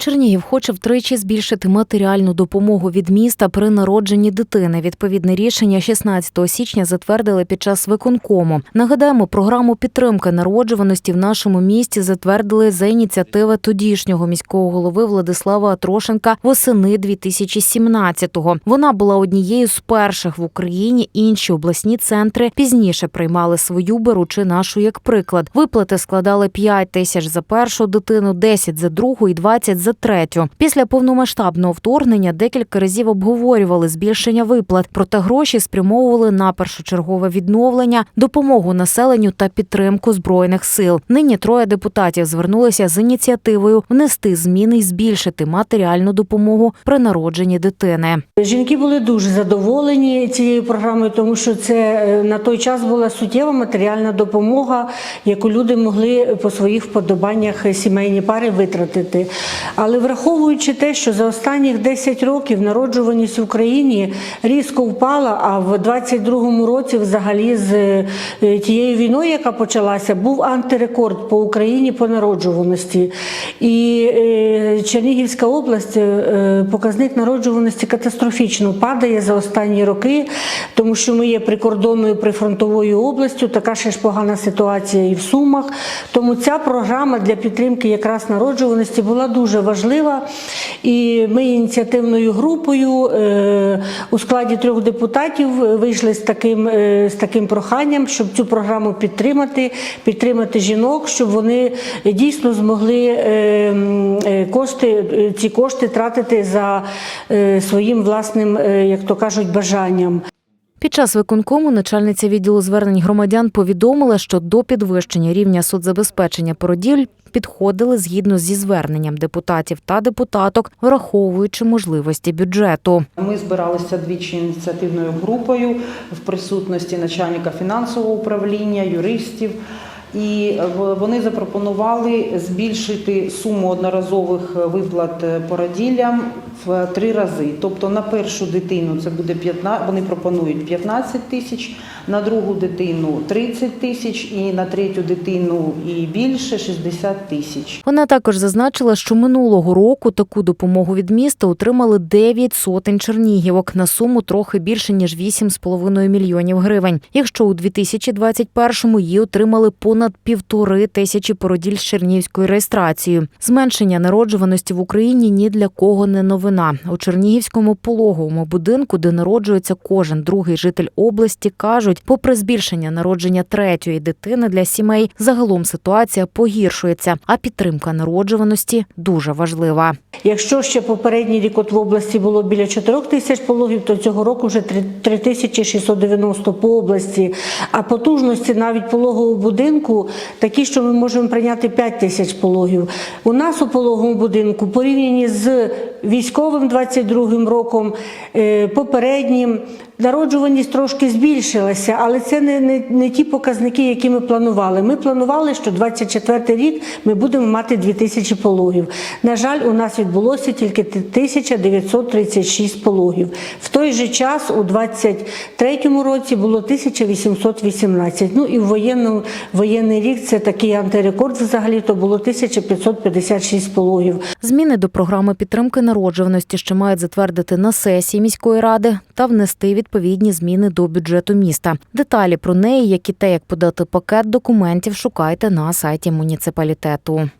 Чернігів хоче втричі збільшити матеріальну допомогу від міста при народженні дитини. Відповідне рішення 16 січня затвердили під час виконкому. Нагадаємо, програму підтримки народжуваності в нашому місті затвердили за ініціативи тодішнього міського голови Владислава Трошенка восени 2017-го. Вона була однією з перших в Україні. Інші обласні центри пізніше приймали свою, беручи нашу як приклад. Виплати складали 5 тисяч за першу дитину, 10 за другу і 20 за третю. Після повномасштабного вторгнення декілька разів обговорювали збільшення виплат, проте гроші спрямовували на першочергове відновлення, допомогу населенню та підтримку збройних сил. Нині троє депутатів звернулися з ініціативою внести зміни і збільшити матеріальну допомогу при народженні дитини. Жінки були дуже задоволені цією програмою, тому що це е, на той час була суттєва матеріальна допомога, яку люди могли по своїх вподобаннях сімейні пари витратити. Але враховуючи те, що за останніх 10 років народжуваність в Україні різко впала, а в 22-му році, взагалі, з е, тією війною, яка почалася, був антирекорд по Україні по народжуваності. І е, Чернігівська область е, показник народжуваності катастрофічно падає за останні роки, тому що ми є прикордонною прифронтовою областю. Така ще ж погана ситуація і в Сумах. Тому ця програма для підтримки якраз народжуваності була дуже важлива. І ми ініціативною групою е, у складі трьох депутатів вийшли з таким, е, з таким проханням, щоб цю програму підтримати, підтримати жінок, щоб вони дійсно змогли е, е, кошти, е, ці кошти тратити за е, своїм власним, е, як то кажуть, бажанням. Під час виконкому начальниця відділу звернень громадян повідомила, що до підвищення рівня соцзабезпечення породіль підходили згідно зі зверненням депутатів та депутаток, враховуючи можливості бюджету. Ми збиралися двічі ініціативною групою в присутності начальника фінансового управління, юристів. І вони запропонували збільшити суму одноразових виплат породіллям в три рази. Тобто на першу дитину це буде 15, вони пропонують 15 тисяч, на другу дитину 30 тисяч і на третю дитину і більше 60 тисяч. Вона також зазначила, що минулого року таку допомогу від міста отримали 9 сотень чернігівок на суму трохи більше ніж 8,5 мільйонів гривень. Якщо у 2021-му її отримали понад півтори тисячі породіль з чернігівською реєстрацією. Зменшення народжуваності в Україні ні для кого не новина. У Чернігівському пологовому будинку, де народжується кожен другий житель області, кажуть, попри збільшення народження третьої дитини для сімей, загалом ситуація погіршується, а підтримка народжуваності дуже важлива. Якщо ще попередній рік от в області було біля 4 тисяч пологів, то цього року вже 3690 по області. А потужності навіть пологового будинку такі, що ми можемо прийняти 5 тисяч пологів. У нас у пологовому будинку порівняні з військовим 22 роком, е, попереднім. Народжуваність трошки збільшилася, але це не, не, не ті показники, які ми планували. Ми планували, що 24 рік ми будемо мати 2000 пологів. На жаль, у нас відбулося тільки 1936 пологів. В той же час, у 23 році, було 1818. Ну і в воєнну, воєнний рік це такий антирекорд взагалі, то було 1556 пологів. Зміни до програми підтримки народжуваності ще мають затвердити на сесії міської ради та внести відповідні зміни до бюджету міста. Деталі про неї, як і те, як подати пакет документів, шукайте на сайті муніципалітету.